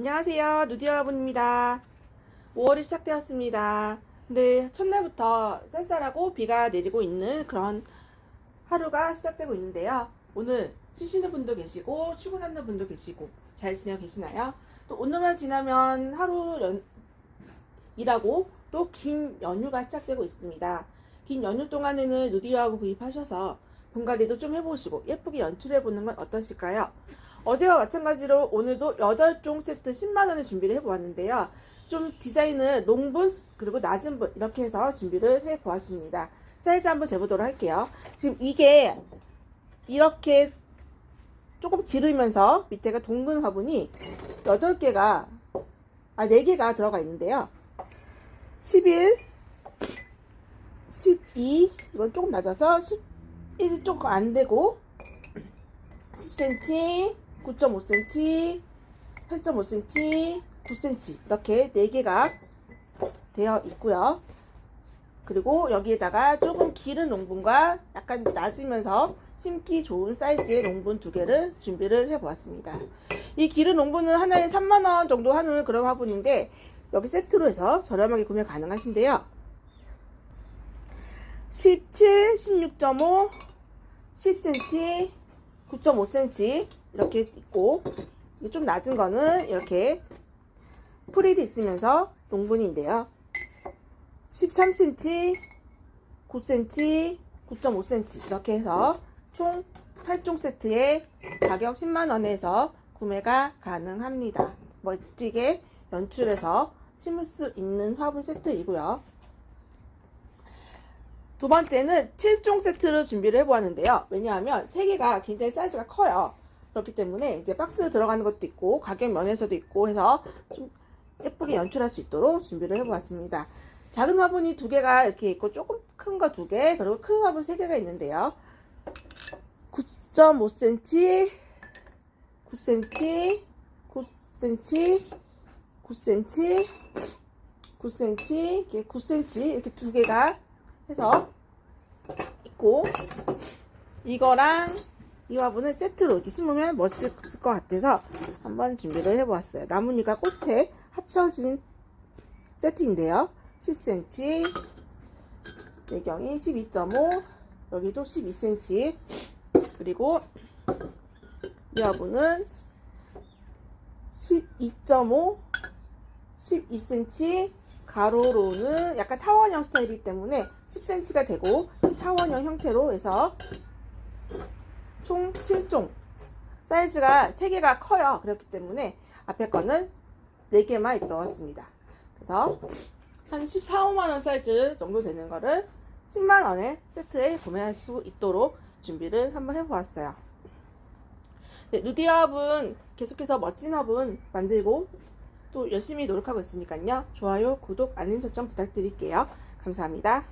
안녕하세요. 누디아분입니다. 5월이 시작되었습니다. 근데 첫날부터 쌀쌀하고 비가 내리고 있는 그런 하루가 시작되고 있는데요. 오늘 쉬시는 분도 계시고 출근하는 분도 계시고 잘 지내고 계시나요? 또 오늘만 지나면 하루 연, 일하고 또 긴 연휴가 시작되고 있습니다. 긴 연휴 동안에는 누디아하고 구입하셔서 분갈이도 좀 해보시고 예쁘게 연출해보는 건 어떠실까요? 어제와 마찬가지로 오늘도 8종 세트 10만원에 준비를 해보았는데요. 좀 디자인을 롱분 그리고 낮은 분 이렇게 해서 준비를 해보았습니다. 사이즈 한번 재보도록 할게요. 지금 이게 이렇게 조금 길으면서 밑에가 동근 화분이 8개가 아 4개가 들어가 있는데요. 11 12 이건 조금 낮아서 11이 조금 안 되고 10cm 9.5cm 8.5cm 9cm 이렇게 4개가 되어 있고요. 그리고 여기에다가 조금 길은 롱분과 약간 낮으면서 심기 좋은 사이즈의 롱분 두 개를 준비를 해 보았습니다. 이 길은 롱분은 하나에 3만원 정도 하는 그런 화분인데 여기 세트로 해서 저렴하게 구매 가능하신데요. 17, 16.5, 10cm, 9.5cm 이렇게 있고 좀 낮은 거는 이렇게 프릴이 있으면서 농분인데요. 13cm, 9cm, 9.5cm 이렇게 해서 총 8종 세트에 가격 10만원에서 구매가 가능합니다. 멋지게 연출해서 심을 수 있는 화분 세트이고요. 두 번째는 7종 세트를 준비를 해보았는데요. 왜냐하면 3개가 굉장히 사이즈가 커요. 그렇기 때문에 이제 박스 들어가는 것도 있고 가격 면에서도 있고 해서 좀 예쁘게 연출할 수 있도록 준비를 해보았습니다. 작은 화분이 두 개가 이렇게 있고 조금 큰 거 두 개, 그리고 큰 화분 세 개가 있는데요. 9.5cm, 9cm, 9cm, 9cm, 9cm, 이렇게 9cm 이렇게 두 개가 해서 있고 이거랑 이 화분을 세트로 이렇게 심으면 멋있을 것 같아서 한번 준비를 해보았어요. 나뭇잎과 꽃에 합쳐진 세트인데요. 10cm, 배경이 12.5, 여기도 12cm, 그리고 이 화분은 12.5, 12cm, 가로로는 약간 타원형 스타일이기 때문에 10cm가 되고 타원형 형태로 해서 총 7종. 사이즈가 3개가 커요. 그렇기 때문에 앞에 거는 4개만 넣었습니다. 그래서 한 14, 5만원 사이즈 정도 되는 거를 10만원에 세트에 구매할 수 있도록 준비를 한번 해보았어요. 네, 화분 계속해서 멋진 화분 만들고 또 열심히 노력하고 있으니까요. 좋아요, 구독, 알림 설정 부탁드릴게요. 감사합니다